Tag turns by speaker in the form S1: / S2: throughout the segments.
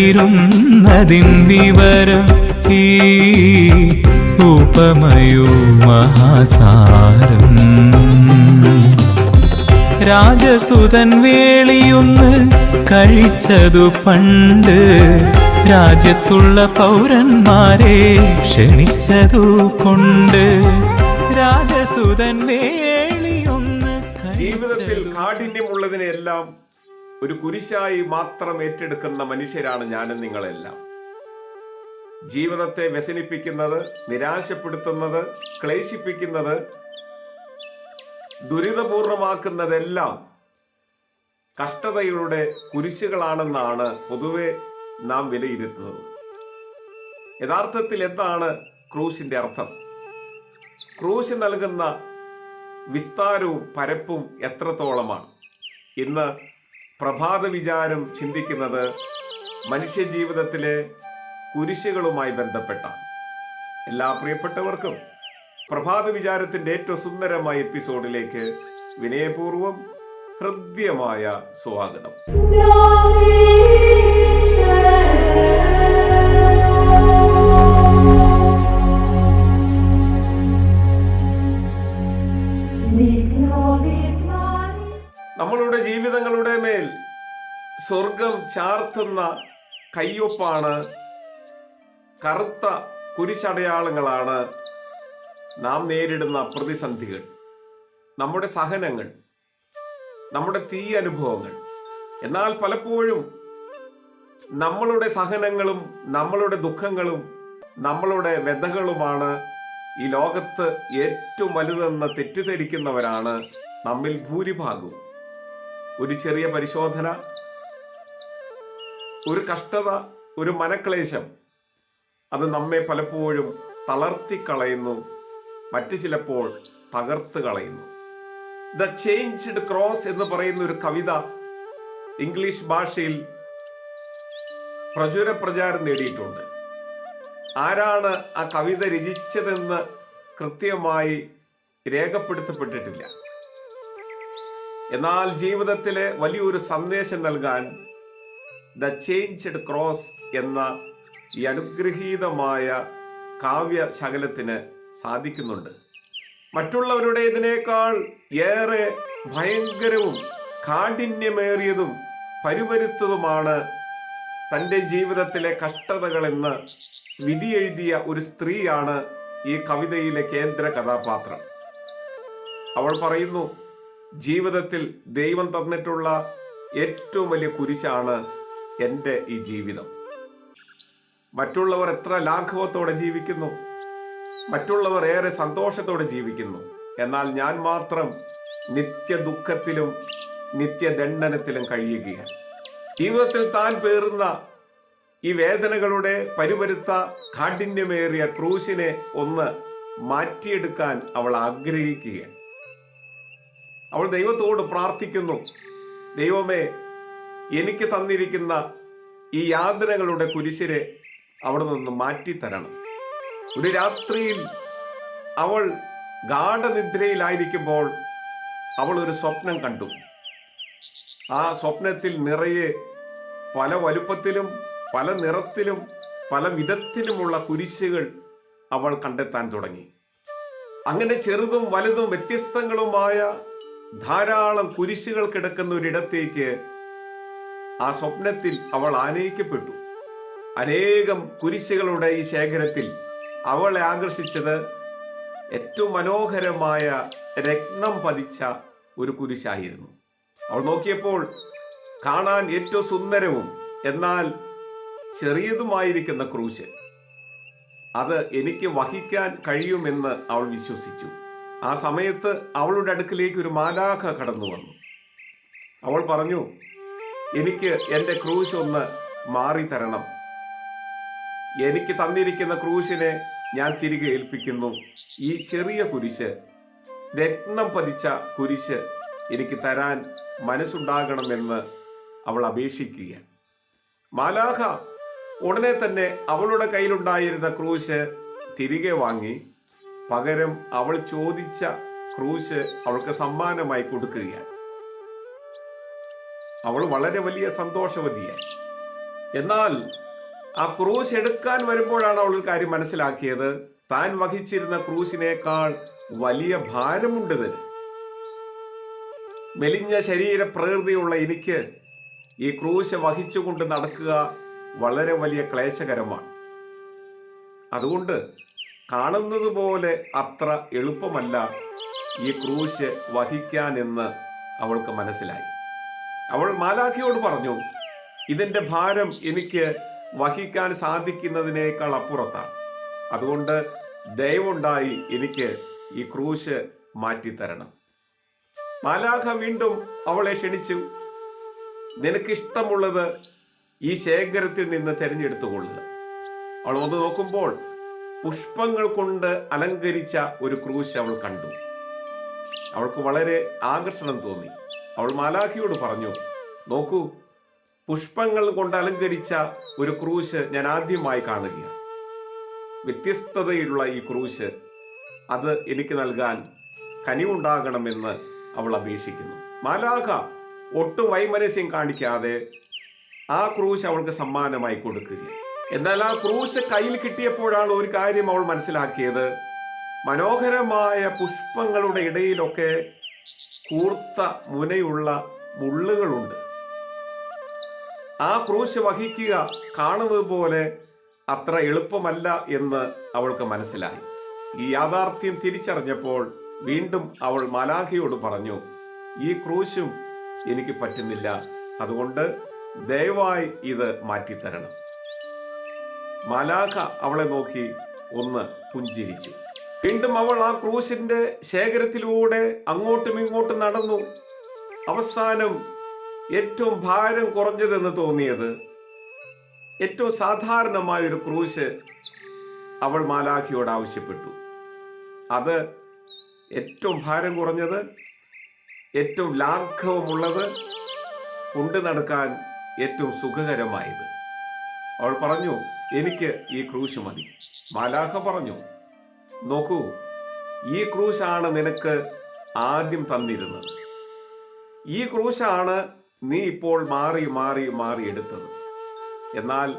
S1: ആത്മജവിരുന്നതിൻ വിവരം ഈ ഉപമയോ മഹാസാരം. രാജസുതൻ വേളിയൊന്ന് കഴിച്ചതു പണ്ട് രാജ്യത്തുള്ള പൗരന്മാരെ ക്ഷണിച്ചതു കൊണ്ട് രാജസുതൻ വേളിയൊന്ന്
S2: ജീവിതത്തിൽ കാഠിന്യമുള്ളതിനെല്ലാം ഒരു കുരിശായി മാത്രം ഏറ്റെടുക്കുന്ന മനുഷ്യരാണ് ഞാനും നിങ്ങളെല്ലാം. ജീവിതത്തെ വ്യസനിപ്പിക്കുന്നത് നിരാശപ്പെടുത്തുന്നത് ക്ലേശിപ്പിക്കുന്നത് ദുരിതപൂർണമാക്കുന്നതെല്ലാം കഷ്ടതയുടെ കുരിശുകളാണെന്നാണ് പൊതുവെ നാം വിലയിരുത്തുന്നത്. യഥാർത്ഥത്തിൽ എന്താണ് ക്രൂശിന്റെ അർത്ഥം? ക്രൂശ് നൽകുന്ന വിസ്താരവും പരപ്പും എത്രത്തോളമാണ്? ഇന്ന് പ്രഭാത വിചാരം ചിന്തിക്കുന്നത് മനുഷ്യ ജീവിതത്തിലെ കുരിശുകളുമായി ബന്ധപ്പെട്ടാണ്. എല്ലാ പ്രിയപ്പെട്ടവർക്കും പ്രഭാത വിചാരത്തിന്റെ ഏറ്റവും സുന്ദരമായ എപ്പിസോഡിലേക്ക് വിനയപൂർവം ഹൃദ്യമായ സ്വാഗതം. ചാർത്തുന്ന കയ്യൊപ്പാണ് കറുത്ത കുരിശടയാളങ്ങളാണ് നാം നേരിടുന്ന പ്രതിസന്ധികൾ. നമ്മുടെ സഹനങ്ങൾ നമ്മുടെ തീ അനുഭവങ്ങൾ. എന്നാൽ പലപ്പോഴും നമ്മളുടെ സഹനങ്ങളും നമ്മളുടെ ദുഃഖങ്ങളും നമ്മളുടെ വ്യഥകളുമാണ് ഈ ലോകത്ത് ഏറ്റവും വലുതെന്ന് തെറ്റിദ്ധരിക്കുന്നവരാണ് നമ്മിൽ ഭൂരിഭാഗവും. ഒരു ചെറിയ പരിശോധന ഒരു കഷ്ടത ഒരു മനക്ലേശം അത് നമ്മെ പലപ്പോഴും തളർത്തിക്കളയുന്നു മറ്റു ചിലപ്പോൾ തകർത്ത് കളയുന്നു. ദ ചേഞ്ച്ഡ് ക്രോസ് എന്ന് പറയുന്ന ഒരു കവിത ഇംഗ്ലീഷ് ഭാഷയിൽ പ്രചുര പ്രചാരം നേടിയിട്ടുണ്ട്. ആരാണ് ആ കവിത രചിച്ചതെന്ന് കൃത്യമായി രേഖപ്പെടുത്തപ്പെട്ടിട്ടില്ല. എന്നാൽ ജീവിതത്തിലെ വലിയൊരു സന്ദേശം നൽകാൻ ദ ചേഞ്ച്ഡ് ക്രോസ് എന്ന ഈ അനുഗ്രഹീതമായ കാവ്യ ശകലത്തിന് സാധിക്കുന്നുണ്ട്. മറ്റുള്ളവരുടേതിനേക്കാൾ ഏറെ ഭയങ്കരവും കാഠിന്യമേറിയതും പരിവരുത്തതുമാണ് തന്റെ ജീവിതത്തിലെ കഷ്ടതകളെന്ന് വിധിയെഴുതിയ ഒരു സ്ത്രീയാണ് ഈ കവിതയിലെ കേന്ദ്ര കഥാപാത്രം. അവൾ പറയുന്നു ജീവിതത്തിൽ ദൈവം തന്നിട്ടുള്ള ഏറ്റവും വലിയ കുരിശാണ് എന്റെ ഈ ജീവിതം. മറ്റുള്ളവർ എത്ര ലാഘവത്തോടെ ജീവിക്കുന്നു മറ്റുള്ളവർ ഏറെ സന്തോഷത്തോടെ ജീവിക്കുന്നു. എന്നാൽ ഞാൻ മാത്രം നിത്യ ദുഃഖത്തിലും നിത്യദണ്ഡനത്തിലും കഴിയുകയാണ്. ജീവിതത്തിൽ താൻ പേറുന്ന ഈ വേദനകളുടെ പരുപരുത്ത കാഠിന്യമേറിയ ക്രൂശിനെ ഒന്ന് മാറ്റിയെടുക്കാൻ അവൾ ആഗ്രഹിക്കുകയാണ്. അവൾ ദൈവത്തോട് പ്രാർത്ഥിക്കുന്നു. ദൈവമേ എനിക്ക് തന്നിരിക്കുന്ന ഈ യാതനകളുടെ കുരിശിനെ അവിടെ നിന്ന് മാറ്റി തരണം ഒരു രാത്രിയിൽ അവൾ ഗാഠനിദ്രയിലായിരിക്കുമ്പോൾ അവൾ ഒരു സ്വപ്നം കണ്ടു. ആ സ്വപ്നത്തിൽ നിറയെ പല വലുപ്പത്തിലും പല നിറത്തിലും പല വിധത്തിലുമുള്ള കുരിശുകൾ അവൾ കണ്ടെത്താൻ തുടങ്ങി. അങ്ങനെ ചെറുതും വലുതും വ്യത്യസ്തങ്ങളുമായ ധാരാളം കുരിശുകൾ കിടക്കുന്ന ഒരിടത്തേക്ക് ആ സ്വപ്നത്തിൽ അവൾ ആനയിക്കപ്പെട്ടു. അനേകം കുരിശുകളുടെ ഈ ശേഖരത്തിൽ അവളെ ആകർഷിച്ചത് ഏറ്റവും മനോഹരമായ രത്നം പതിച്ച ഒരു കുരിശായിരുന്നു. അവൾ നോക്കിയപ്പോൾ കാണാൻ ഏറ്റവും സുന്ദരവും എന്നാൽ ചെറിയതുമായിരിക്കുന്ന ക്രൂശ് അത് എനിക്ക് വഹിക്കാൻ കഴിയുമെന്ന് അവൾ വിശ്വസിച്ചു. ആ സമയത്ത് അവളുടെ അടുക്കിലേക്ക് ഒരു മാലാഖ കടന്നു വന്നു അവൾ പറഞ്ഞു എനിക്ക് എന്റെ ക്രൂശ് ഒന്ന് മാറി തരണം. എനിക്ക് തന്നിരിക്കുന്ന ക്രൂശിനെ ഞാൻ തിരികെ ഏൽപ്പിക്കുന്നു. ഈ ചെറിയ കുരിശ് രത്നം പതിച്ച കുരിശ് എനിക്ക് തരാൻ മനസ്സുണ്ടാകണമെന്ന് അവൾ അപേക്ഷിക്കുക മാലാഖ ഉടനെ തന്നെ അവളുടെ കയ്യിലുണ്ടായിരുന്ന ക്രൂശ് തിരികെ വാങ്ങി പകരം അവൾ ചോദിച്ച ക്രൂശ് അവൾക്ക് സമ്മാനമായി കൊടുക്കുകയാണ്. അവൾ വളരെ വലിയ സന്തോഷവതിയായി എന്നാൽ ആ ക്രൂശ് എടുക്കാൻ വരുമ്പോഴാണ് അവൾ കാര്യം മനസ്സിലാക്കിയത്. താൻ വഹിച്ചിരുന്ന ക്രൂശിനേക്കാൾ വലിയ ഭാരമുണ്ട് ഇതിന്. മെലിഞ്ഞ ശരീര പ്രകൃതിയുള്ള എനിക്ക് ഈ ക്രൂശ് വഹിച്ചുകൊണ്ട് നടക്കുക വളരെ വലിയ ക്ലേശകരമാണ്. അതുകൊണ്ട് കാണുന്നത് പോലെ അത്ര എളുപ്പമല്ല ഈ ക്രൂശ് വഹിക്കാനെന്ന് അവൾക്ക് മനസ്സിലായി. അവൾ മാലാഖിയോട് പറഞ്ഞു ഇതിന്റെ ഭാരം എനിക്ക് വഹിക്കാൻ സാധിക്കുന്നതിനേക്കാൾ അപ്പുറത്താണ്. അതുകൊണ്ട് ദയവുണ്ടായി എനിക്ക് ഈ ക്രൂശ് മാറ്റിത്തരണം. മാലാഖ വീണ്ടും അവളെ ക്ഷണിച്ചു നിനക്കിഷ്ടമുള്ളത് ഈ ശേഖരത്തിൽ നിന്ന് തിരഞ്ഞെടുത്തുകൊള്ളുക. അവൾ ഒന്ന് നോക്കുമ്പോൾ പുഷ്പങ്ങൾ കൊണ്ട് അലങ്കരിച്ച ഒരു ക്രൂശ് അവൾ കണ്ടു. അവൾക്ക് വളരെ ആകർഷണം തോന്നി. അവൾ മാലാഖിയോട് പറഞ്ഞു നോക്കൂ പുഷ്പങ്ങൾ കൊണ്ട് അലങ്കരിച്ച ഒരു ക്രൂശ് ഞാൻ ആദ്യമായി കാണുകയാണ്. വ്യത്യസ്തതയുള്ള ഈ ക്രൂശ് അത് എനിക്ക് നൽകാൻ കനിവുണ്ടാകണമെന്ന് അവൾ അപേക്ഷിക്കുന്നു. മാലാഖ ഒട്ടും വൈമനസ്യം കാണിക്കാതെ ആ ക്രൂശ് അവൾക്ക് സമ്മാനമായി കൊടുക്കുക എന്നാൽ ആ ക്രൂശ് കയ്യിൽ കിട്ടിയപ്പോഴാണ് ഒരു കാര്യം അവൾ മനസ്സിലാക്കിയത്. മനോഹരമായ പുഷ്പങ്ങളുടെ ഇടയിലൊക്കെ കൂർത്ത മുനയുള്ള മുള്ളുകളുണ്ട്. ആ ക്രൂശ് വഹിക്കുക കാണുന്നത് പോലെ അത്ര എളുപ്പമല്ല എന്ന് അവൾക്ക് മനസ്സിലായി. ഈ യാഥാർത്ഥ്യം തിരിച്ചറിഞ്ഞപ്പോൾ വീണ്ടും അവൾ മലാഖിയോട് പറഞ്ഞു ഈ ക്രൂശും എനിക്ക് പറ്റുന്നില്ല. അതുകൊണ്ട് ദയവായി ഇത് മാറ്റിത്തരണം. മലാഖ അവളെ നോക്കി ഒന്ന് പുഞ്ചിരിച്ചു. വീണ്ടും അവൾ ആ ക്രൂശിന്റെ ശേഖരത്തിലൂടെ അങ്ങോട്ടും ഇങ്ങോട്ടും നടന്നു. അവസാനം ഏറ്റവും ഭാരം കുറഞ്ഞതെന്ന് തോന്നിയത് ഏറ്റവും സാധാരണമായ ഒരു ക്രൂശ് അവൾ മാലാഖിയോട് ആവശ്യപ്പെട്ടു. അത് ഏറ്റവും ഭാരം കുറഞ്ഞത് ഏറ്റവും ലാഘവമുള്ളത് കൊണ്ടു നടക്കാൻ ഏറ്റവും സുഖകരമായത്. അവൾ പറഞ്ഞു എനിക്ക് ഈ ക്രൂശ് മതി. മാലാഖ പറഞ്ഞു നോക്കൂ ഈ ക്രൂശാണ് നിനക്ക് ആദ്യം തന്നിരുന്നത്. ഈ ക്രൂശാണ് നീ ഇപ്പോൾ മാറി മാറി മാറി എടുത്തത്. എന്നാൽ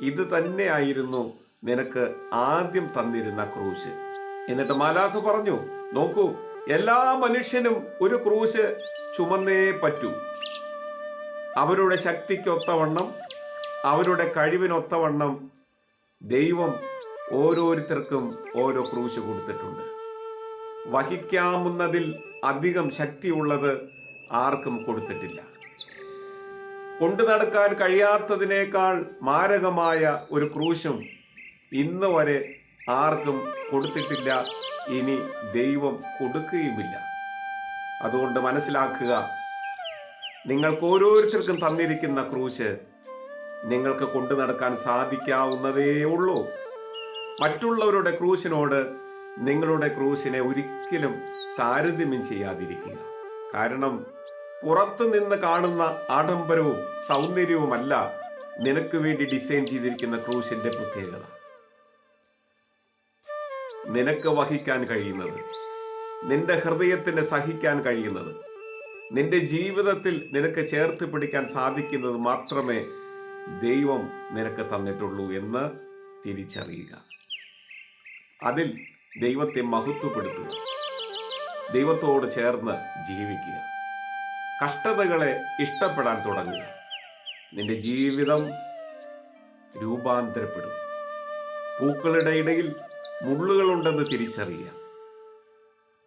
S2: ഇത് തന്നെയായിരുന്നു നിനക്ക് ആദ്യം തന്നിരുന്ന ക്രൂശ്. എന്നിട്ട് മാലാഖ് പറഞ്ഞു നോക്കൂ എല്ലാ മനുഷ്യനും ഒരു ക്രൂശ് ചുമന്നേ പറ്റൂ. അവരുടെ ശക്തിക്കൊത്തവണ്ണം അവരുടെ കഴിവിനൊത്തവണ്ണം ദൈവം ഓരോരുത്തർക്കും ഓരോ ക്രൂശ് കൊടുത്തിട്ടുണ്ട്. വഹിക്കാവുന്നതിൽ അധികം ശക്തിയുള്ളത് ആർക്കും കൊടുത്തിട്ടില്ല. കൊണ്ടു നടക്കാൻ കഴിയാത്തതിനേക്കാൾ മാരകമായ ഒരു ക്രൂശും ഇന്ന് വരെ ആർക്കും കൊടുത്തിട്ടില്ല. ഇനി ദൈവം കൊടുക്കുകയുമില്ല. അതുകൊണ്ട് മനസ്സിലാക്കുക നിങ്ങൾക്ക് ഓരോരുത്തർക്കും തന്നിരിക്കുന്ന ക്രൂശ് നിങ്ങൾക്ക് കൊണ്ടു നടക്കാൻ സാധിക്കാവുന്നതേ ഉള്ളൂ മറ്റുള്ളവരുടെ ക്രൂശിനോട് നിങ്ങളുടെ ക്രൂശിനെ ഒരിക്കലും താരതമ്യം ചെയ്യാതിരിക്കുക. കാരണം പുറത്തു നിന്ന് കാണുന്ന ആഡംബരവും സൗന്ദര്യവുമല്ല നിനക്ക് വേണ്ടി ഡിസൈൻ ചെയ്തിരിക്കുന്ന ക്രൂശിന്റെ പ്രത്യേകത. നിനക്ക് വഹിക്കാൻ കഴിയുന്നത് നിന്റെ ഹൃദയത്തിന് സഹിക്കാൻ കഴിയുന്നത് നിന്റെ ജീവിതത്തിൽ നിനക്ക് ചേർത്ത് പിടിക്കാൻ സാധിക്കുന്നത് മാത്രമേ ദൈവം നിനക്ക് തന്നിട്ടുള്ളൂ എന്ന് തിരിച്ചറിയുക. അതിൽ ദൈവത്തെ മഹത്വപ്പെടുത്തുക. ദൈവത്തോട് ചേർന്ന് ജീവിക്കുക. കഷ്ടതകളെ ഇഷ്ടപ്പെടാൻ തുടങ്ങുക. നിന്റെ ജീവിതം രൂപാന്തരപ്പെടും. പൂക്കളുടെ ഇടയിൽ മുള്ളുകളുണ്ടെന്ന് തിരിച്ചറിയുക.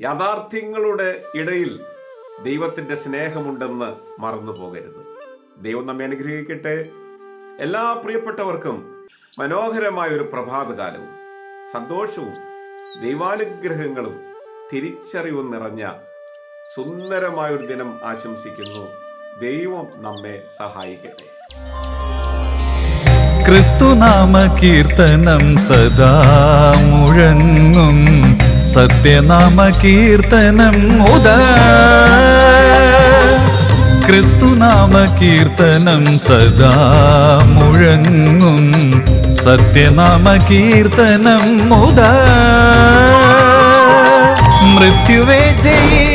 S2: യാഥാർത്ഥ്യങ്ങളുടെ ഇടയിൽ ദൈവത്തിന്റെ സ്നേഹമുണ്ടെന്ന് മറന്നു പോകരുത് ദൈവം നമ്മെ അനുഗ്രഹിക്കട്ടെ. എല്ലാ പ്രിയപ്പെട്ടവർക്കും മനോഹരമായ ഒരു പ്രഭാതകാലവും. സന്തോഷവും ദൈവാനുഗ്രഹങ്ങളും തിരിച്ചറിവും നിറഞ്ഞ സുന്ദരമായൊരു ദിനം ആശംസിക്കുന്നു. ദൈവം നമ്മെ സഹായിക്കട്ടെ.
S1: ക്രിസ്തുനാമ കീർത്തനം സദാ മുഴങ്ങും. സത്യനാമ കീർത്തനം മുത ക്രിസ്തുനാമ കീർത്തനം സദാ മുഴങ്ങും. സത്യനാമ കീർത്തനം മുത. മൃത്യുവേ ജയിച്ചൊരു